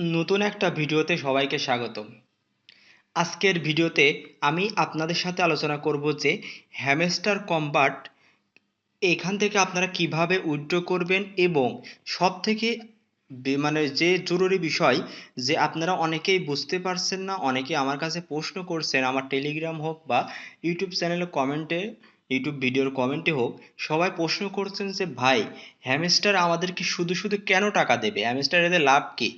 নতুন একটা ভিডিওতে সবাইকে স্বাগতম। আজকের ভিডিওতে আমি আপনাদের সাথে আলোচনা করব যে হ্যামেস্টার কম্বাট এখান থেকে আপনারা কীভাবে উইথড্র করবেন এবং সব থেকে মানে যে জরুরি বিষয় যে আপনারা অনেকেই বুঝতে পারছেন না অনেকে আমার কাছে প্রশ্ন করছেন, আমার টেলিগ্রাম হোক বা ইউটিউব চ্যানেলে কমেন্টে, ইউটিউব ভিডিওর কমেন্টে হোক, সবাই প্রশ্ন করছেন যে, ভাই, হ্যামস্টার আমাদেরকে শুধু শুধু কেন টাকা দেবে? হ্যামস্টার এদের লাভ কি?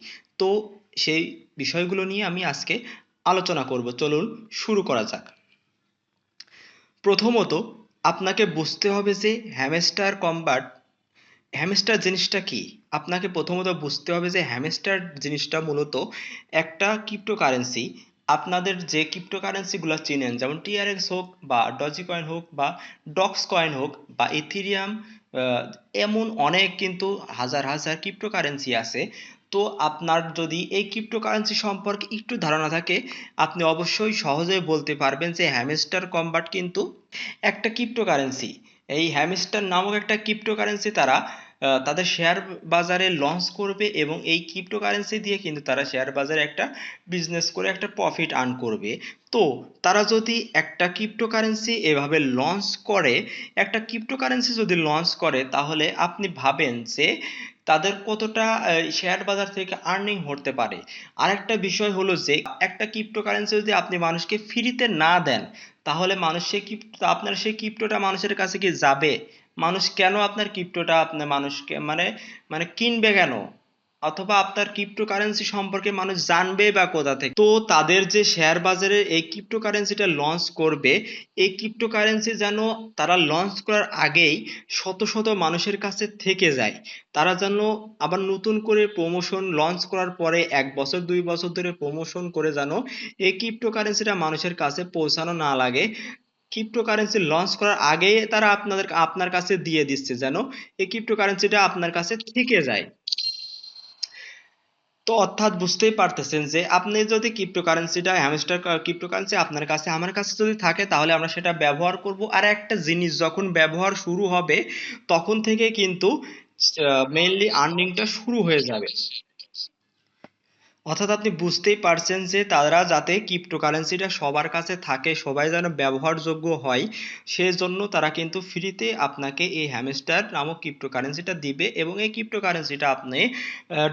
তো সেই বিষয়গুলো নিয়ে আমি আজকে আলোচনা করব। চলুন শুরু করা যাক। প্রথমত আপনাকে বুঝতে হবে যে হ্যামেস্টার কম্বাট হ্যামেস্টার জিনিসটা কি? আপনাকে প্রথমত বুঝতে হবে যে হ্যামস্টার জিনিসটা মূলত একটা ক্রিপ্টোকারেন্সি। আপনাদের যে ক্রিপ্টোকারেন্সিগুলো চিনেন, যেমন টিআরএক্স হোক বা ডজি কয়েন হোক বা ডক্স কয়েন হোক বা ইথিরিয়াম এমন অনেক কিন্তু হাজার হাজার ক্রিপ্টোকারেন্সি আছে। তো আপনার যদি এই ক্রিপ্টোকারেন্সি সম্পর্কে একটু ধারণা থাকে, আপনি অবশ্যই সহজেই বলতে পারবেন যে হ্যামস্টার কম্বাট কিন্তু একটা ক্রিপ্টোকারেন্সি এই হ্যামস্টার নামক একটা ক্রিপ্টোকারেন্সি তারা তাদের শেয়ার বাজারে লঞ্চ করবে এবং এই ক্রিপ্টোকারেন্সি দিয়ে কিন্তু তারা শেয়ার বাজারে একটা বিজনেস করে একটা প্রফিট আর্ন করবে। তো তারা যদি একটা ক্রিপ্টোকারেন্সি এভাবে লঞ্চ করে, একটা ক্রিপ্টোকারেন্সি যদি লঞ্চ করে, তাহলে আপনি ভাবেন যে তাদের কতটা শেয়ার বাজার থেকে আর্নিং হতে পারে। আরেকটা বিষয় হলো যে, একটা ক্রিপ্টোকারেন্সি যদি আপনি মানুষকে ফ্রিতে না দেন, তাহলে মানুষ সে ক্রিপ্টো আপনার সেই ক্রিপ্টোটা মানুষের কাছে কি যাবে? মানুষ কেন আপনার ক্রিপ্টোটা আপনার মানুষকে মানে মানে কিনবে কেন? অথবা আপনার ক্রিপ্টোকারেন্সি সম্পর্কে মানুষ জানবে বা কোথা থেকে। তো তাদের যে শেয়ার বাজারে এই ক্রিপ্টোকারেন্সিটা লঞ্চ করবে, এই ক্রিপ্টোকারেন্সি যেন তারা লঞ্চ করার আগেই শত শত মানুষের কাছে থেকে যায়। তারা যেন আবার নতুন করে প্রমোশন লঞ্চ করার পরে এক বছর, দুই বছর ধরে প্রমোশন করে যেন এই ক্রিপ্টোকারেন্সিটা মানুষের কাছে পৌঁছানো না লাগে। ক্রিপ্টোকারেন্সি লঞ্চ করার আগেই তারা আপনাদের, আপনার কাছে দিয়ে দিচ্ছে যেন এই ক্রিপ্টোকারেন্সিটা আপনার কাছে থেকে যায়। তো অর্থাৎ বুঝতেই পারতেছেন যে আপনি যদি ক্রিপ্টোকারেন্সিটা হ্যামস্টার ক্রিপ্টোকারেন্সি আপনার কাছে, আমার কাছে যদি থাকে তাহলে আমরা সেটা ব্যবহার করব। আর একটা জিনিস, যখন ব্যবহার শুরু হবে, তখন থেকে কিন্তু মেইনলি আর্নিংটা শুরু হয়ে যাবে। অর্থাৎ আপনি বুঝতেই পারছেন যে তারা যাতে ক্রিপ্টোকারেন্সিটা সবার কাছে থাকে, সবাই যেন ব্যবহারযোগ্য হয়, সেজন্য তারা কিন্তু ফ্রিতে আপনাকে এই হ্যামস্টার নামক ক্রিপ্টোকারেন্সিটা দিবে এবং এই ক্রিপ্টোকারেন্সিটা আপনি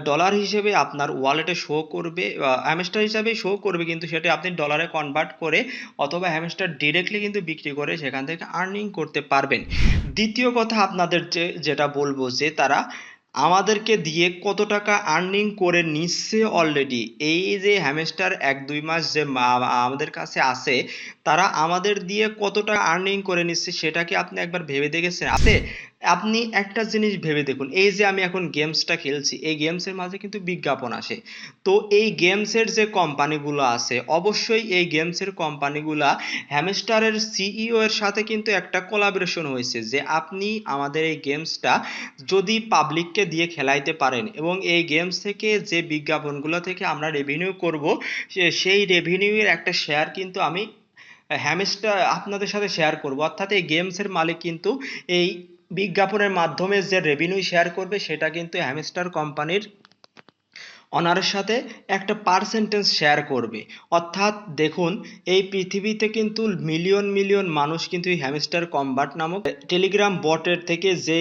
ডলার হিসেবে আপনার ওয়ালেটে শো করবে হ্যামস্টার হিসাবে শো করবে কিন্তু সেটা আপনি ডলারে কনভার্ট করে অথবা হ্যামস্টার ডিরেক্টলি কিন্তু বিক্রি করে সেখান থেকে আর্নিং করতে পারবেন। দ্বিতীয় কথা আপনাদের যে, যেটা বলব যে তারা আমাদেরকে দিয়ে কত টাকা আর্নিং করে নিচ্ছে অলরেডি এই যে হ্যামেস্টার এক, দুই মাস যে আমাদের কাছে আছে, তারা আমাদের দিয়ে কত টাকা আর্নিং করে নিচ্ছে সেটা কি আপনি একবার ভেবে দেখেছেন? আছে? আপনি একটা জিনিস ভেবে দেখুন, এই যে আমি এখন গেমসটা খেলছি, এই গেমসের মাঝে কিন্তু বিজ্ঞাপন আসে। তো এই গেমসের যে কোম্পানিগুলো আছে, অবশ্যই এই গেমসের কোম্পানিগুলা হ্যামস্টারের সিইও এর সাথে কিন্তু একটা কোলাবোরেশন হয়েছে যে আপনি আমাদের এই গেমসটা যদি পাবলিককে দিয়ে খেলাইতে পারেন এবং এই গেমস থেকে যে বিজ্ঞাপনগুলো থেকে আমরা রেভিনিউ করব সেই রেভিনিউয়ের একটা শেয়ার কিন্তু আমি হ্যামস্টার আপনাদের সাথে শেয়ার করব। অর্থাৎ এই গেমসের মালিক কিন্তু এই বিজ্ঞাপনের মাধ্যমে যে রেভিনিউ শেয়ার করবে সেটা কিন্তু হ্যামস্টার কোম্পানির অনারের সাথে একটা পার্সেন্টেজ শেয়ার করবে। অর্থাৎ দেখুন, এই পৃথিবীতে কিন্তু মিলিয়ন মিলিয়ন মানুষ কিন্তু এই হ্যামস্টার কম্বাট নামক টেলিগ্রাম বটের থেকে যে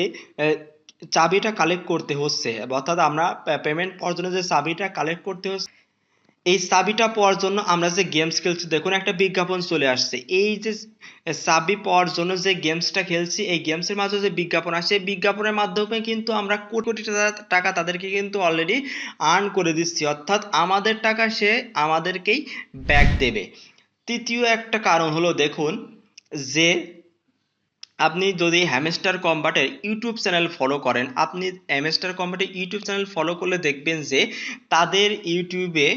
চাবিটা কালেক্ট করতে হচ্ছে। অর্থাৎ আমরা পেমেন্ট পাওয়ার যে চাবিটা কালেক্ট করতে হচ্ছে এই চাবিটা পাওয়ার জন্য আমরা যে গেমস খেলছি, দেখুন একটা বিজ্ঞাপন চলে আসছে। এই যে চাবি পাওয়ার জন্য যে গেমসটা খেলছি, এই গেমসের মাঝে যে বিজ্ঞাপন আসছে, এই বিজ্ঞাপনের মাধ্যমে কিন্তু আমরা কোটি কোটি টাকা তাদেরকে কিন্তু অলরেডি আর্ন করে দিচ্ছি। অর্থাৎ আমাদের টাকা সে আমাদেরকেই ব্যাক দেবে। তৃতীয় একটা কারণ হলো, দেখুন, যে আপনি যদি হ্যামস্টার কম্বাটের ইউটিউব চ্যানেল ফলো করেন, আপনি হ্যামস্টার কম্বাটের ইউটিউব চ্যানেল ফলো করলে দেখবেন যে তাদের ইউটিউবে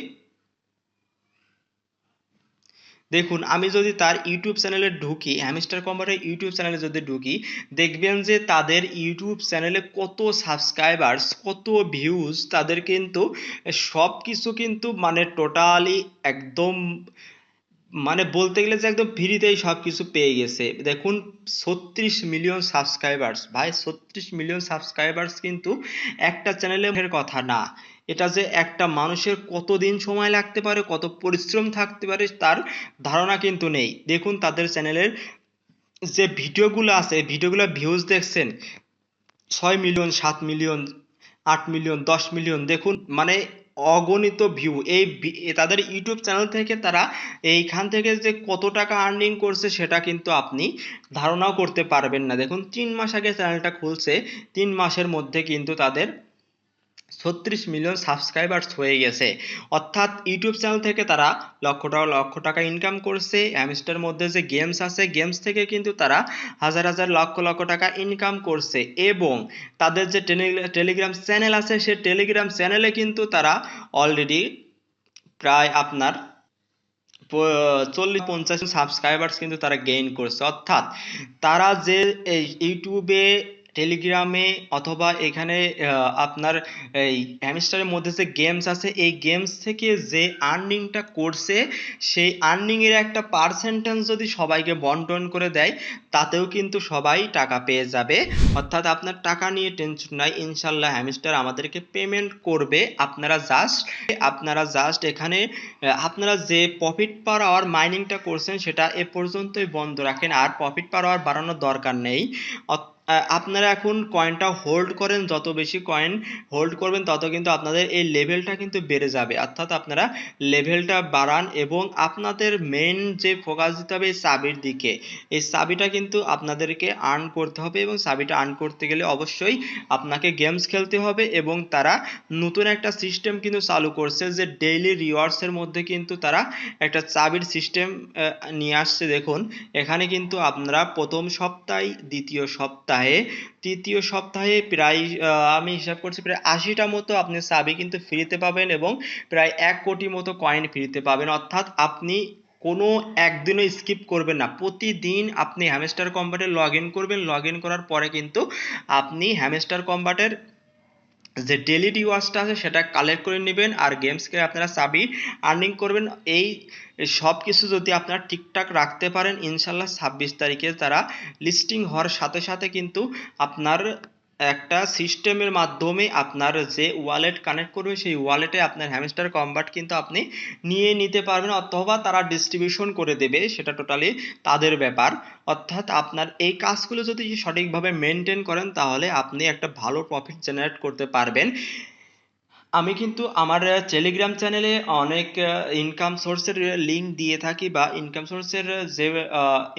দেখুন, আমি যদি তার ইউটিউব চ্যানেলে ঢুকি হ্যামিস্টার কম্বাটের ইউটিউব চ্যানেলে যদি ঢুকি, দেখবেন যে তাদের ইউটিউব চ্যানেলে কত সাবস্ক্রাইবার্স কত ভিউজ তাদের কিন্তু সব কিছু কিন্তু মানে টোটালি একদম মানে বলতে গেলে যে একদম ফ্রিতেই সব কিছু পেয়ে গেছে। দেখুন, ছত্রিশ মিলিয়ন সাবস্ক্রাইবার্স ভাই, ছত্রিশ মিলিয়ন সাবস্ক্রাইবার্স কিন্তু একটা চ্যানেলের কথা না। এটা যে একটা মানুষের কতদিন সময় লাগতে পারে, কত পরিশ্রম থাকতে পারে, তার ধারণা কিন্তু নেই। দেখুন তাদের চ্যানেলের যে ভিডিওগুলো আছে ভিডিওগুলো ভিউজ দেখছেন, ছয় মিলিয়ন সাত মিলিয়ন আট মিলিয়ন দশ মিলিয়ন দেখুন মানে অগণিত ভিউ এই তাদের ইউটিউব চ্যানেল থেকে তারা এইখান থেকে যে কত টাকা আর্নিং করছে, সেটা কিন্তু আপনি ধারণাও করতে পারবেন না। দেখুন, তিন মাস আগে চ্যানেলটা খুলছে, তিন মাসের মধ্যে কিন্তু তাদের ছত্রিশ মিলিয়ন সাবস্ক্রাইবার্স হয়ে গেছে। অর্থাৎ ইউটিউব চ্যানেল থেকে তারা লক্ষ টাকা লক্ষ টাকা ইনকাম করছে। অ্যামস্টার মধ্যে যে গেমস আছে গেমস থেকে কিন্তু তারা হাজার হাজার, লক্ষ লক্ষ টাকা ইনকাম করছে। এবং তাদের যে টেলিগ্রাম চ্যানেল আছে, সে টেলিগ্রাম চ্যানেলে কিন্তু তারা অলরেডি প্রায় আপনার চল্লিশ পঞ্চাশ সাবস্ক্রাইবার্স কিন্তু তারা গেইন করছে। অর্থাৎ তারা যে এই ইউটিউবে টেলিগ্রামে অথবা এখানে আপনার এই হ্যামস্টারের মধ্যে যে গেমস আছে, এই গেমস থেকে যে আর্নিংটা করছে, সেই আর্নিং এর একটা পার্সেন্টেজ যদি সবাইকে বন্টন করে দেয়, তাতেও কিন্তু সবাই টাকা পেয়ে যাবে। অর্থাৎ আপনার টাকা নিয়ে টেনশন নাই ইনশাল্লাহ হ্যামস্টার আমাদেরকে পেমেন্ট করবে। আপনারা জাস্ট আপনারা জাস্ট এখানে আপনারা যে প্রফিট পার আওয়ার মাইনিংটা করছেন, সেটা এ পর্যন্তই বন্ধ রাখেন। আর প্রফিট পার আওয়ার বাড়ানোর দরকার নেই। আপনারা এখন কয়েনটা হোল্ড করেন, যত বেশি কয়েন হোল্ড করবেন, তত কিন্তু আপনাদের এই লেভেলটা কিন্তু বেড়ে যাবে। অর্থাৎ আপনারা লেভেলটা বাড়ান এবং আপনাদের মেন যে ফোকাস দিতে হবে এই চাবির দিকে। এই চাবিটা কিন্তু আপনাদেরকে আর্ন করতে হবে এবং চাবিটা আর্ন করতে গেলে অবশ্যই আপনাকে গেমস খেলতে হবে এবং তারা নতুন একটা সিস্টেম কিন্তু চালু করছে যে ডেইলি রিওয়ার্ডসের মধ্যে কিন্তু তারা একটা চাবির সিস্টেম নিয়ে আসছে। দেখুন, এখানে কিন্তু আপনারা প্রথম সপ্তাহে, দ্বিতীয় সপ্তাহে তৃতীয় সপ্তাহে প্রায় আমি হিসাব করছি প্রায় আশিটা মতো আপনি সাবি কিন্তু ফ্রিতে পাবেন এবং প্রায় এক কোটি মতো কয়েন ফ্রিতে পাবেন। অর্থাৎ আপনি কোনো একদিনও স্কিপ করবেন না। প্রতিদিন আপনি হ্যামস্টার কম্বাটে লগ ইন করবেন। লগ ইন করার পরে কিন্তু আপনি হ্যামস্টার কম্বাটের যে ডেলি রিওয়ার্ডসটা আছে সেটা কালেক্ট করে নেবেন আর গেমসকে আপনারা চাবি আর্নিং করবেন। এই সব কিছু যদি আপনারা ঠিকঠাক রাখতে পারেন, ইনশাল্লাহ ছাব্বিশ তারিখে তারা লিস্টিং হওয়ার সাথে সাথে কিন্তু আপনার একটা সিস্টেমের মাধ্যমে আপনার যে ওয়ালেট কানেক্ট করবে, সেই ওয়ালেটে আপনার হ্যামস্টার কম্বাট কিন্তু আপনি নিয়ে নিতে পারবেন অথবা তারা ডিস্ট্রিবিউশন করে দেবে, সেটা টোটালি তাদের ব্যাপার। অর্থাৎ আপনার এই কাজগুলো যদি সঠিকভাবে মেনটেন করেন, তাহলে আপনি একটা ভালো প্রফিট জেনারেট করতে পারবেন। আমি কিন্তু আমার টেলিগ্রাম চ্যানেলে অনেক ইনকাম সোর্সের লিংক দিয়ে থাকি বা ইনকাম সোর্সের যে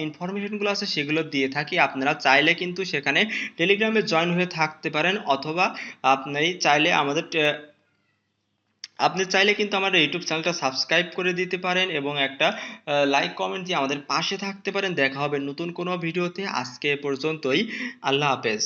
ইনফরমেশনগুলো আছে সেগুলো দিয়ে থাকি। আপনারা চাইলে কিন্তু সেখানে টেলিগ্রামে জয়েন হয়ে থাকতে পারেন অথবা আপনি চাইলে আমাদের আপনি চাইলে কিন্তু আমার ইউটিউব চ্যানেলটা সাবস্ক্রাইব করে দিতে পারেন এবং একটা লাইক কমেন্ট দিয়ে আমাদের পাশে থাকতে পারেন। দেখা হবে নতুন কোনো ভিডিওতে আজকে পর্যন্তই। আল্লাহ হাফেজ।